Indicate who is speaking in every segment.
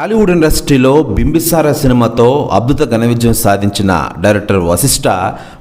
Speaker 1: టాలీవుడ్ ఇండస్ట్రీలో బింబిసార సినిమాతో అద్భుత ఘన విజయం సాధించిన డైరెక్టర్ వశిష్ఠ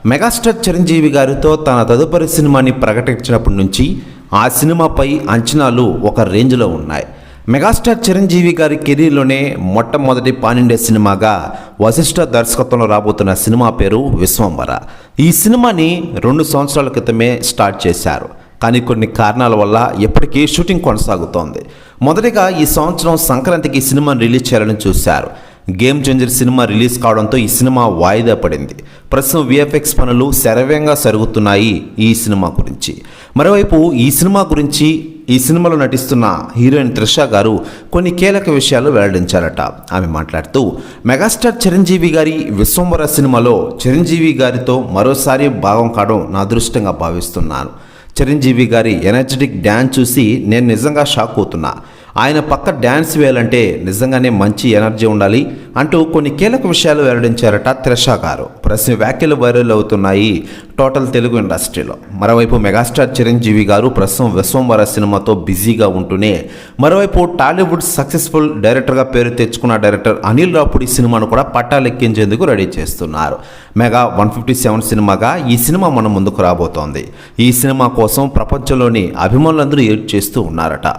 Speaker 1: మెగాస్టార్ చిరంజీవి గారితో తన తదుపరి సినిమాని ప్రకటించినప్పటి నుంచి ఆ సినిమాపై అంచనాలు ఒక రేంజ్లో ఉన్నాయి. మెగాస్టార్ చిరంజీవి గారి కెరీర్లోనే మొట్టమొదటి పానిండే సినిమాగా వశిష్ఠ దర్శకత్వంలో రాబోతున్న సినిమా పేరు విశ్వంవర ఈ సినిమాని రెండు సంవత్సరాల క్రితమే స్టార్ట్ చేశారు. కానీ కొన్ని కారణాల వల్ల ఇప్పటికీ షూటింగ్ కొనసాగుతోంది. మొదటిగా ఈ సంవత్సరం సంక్రాంతికి సినిమాను రిలీజ్ చేయాలని చూశారు. గేమ్ చేంజర్ సినిమా రిలీజ్ కావడంతో ఈ సినిమా వాయిదా పడింది. ప్రస్తుతం విఎఫ్ఎక్స్ పనులు శరవేగంగా జరుగుతున్నాయి ఈ సినిమా గురించి. మరోవైపు ఈ సినిమా గురించి ఈ సినిమాలో నటిస్తున్న హీరోయిన్ త్రిష గారు కొన్ని కీలక విషయాలు వెల్లడించారట. ఆమె మాట్లాడుతూ మెగాస్టార్ చిరంజీవి గారి విశ్వంవర సినిమాలో చిరంజీవి గారితో మరోసారి భాగం కావడం నా అదృష్టంగా భావిస్తున్నాను. చిరంజీవి గారి ఎనర్జెటిక్ డ్యాన్స్ చూసి నేను నిజంగా షాక్ అవుతున్నా. ఆయన పక్క డ్యాన్స్ వేయాలంటే నిజంగానే మంచి ఎనర్జీ ఉండాలి అంటూ కొన్ని కీలక విషయాలు వెల్లడించారట త్రిష గారు. ప్రశ్న వ్యాఖ్యలు వైరల్ అవుతున్నాయి టోటల్ తెలుగు ఇండస్ట్రీలో. మరోవైపు మెగాస్టార్ చిరంజీవి గారు ప్రస్తుతం విశ్వంవర సినిమాతో బిజీగా ఉంటూనే మరోవైపు టాలీవుడ్ సక్సెస్ఫుల్ డైరెక్టర్గా పేరు తెచ్చుకున్న డైరెక్టర్ అనిల్ రాపుడి సినిమాను కూడా పట్టాలెక్కించేందుకు రెడీ చేస్తున్నారు. మెగా వన్ ఫిఫ్టీ సెవెన్ సినిమాగా ఈ సినిమా మన ముందుకు రాబోతోంది. ఈ సినిమా కోసం ప్రపంచంలోని అభిమానులందరూ ఏడ్ చేస్తూ ఉన్నారట.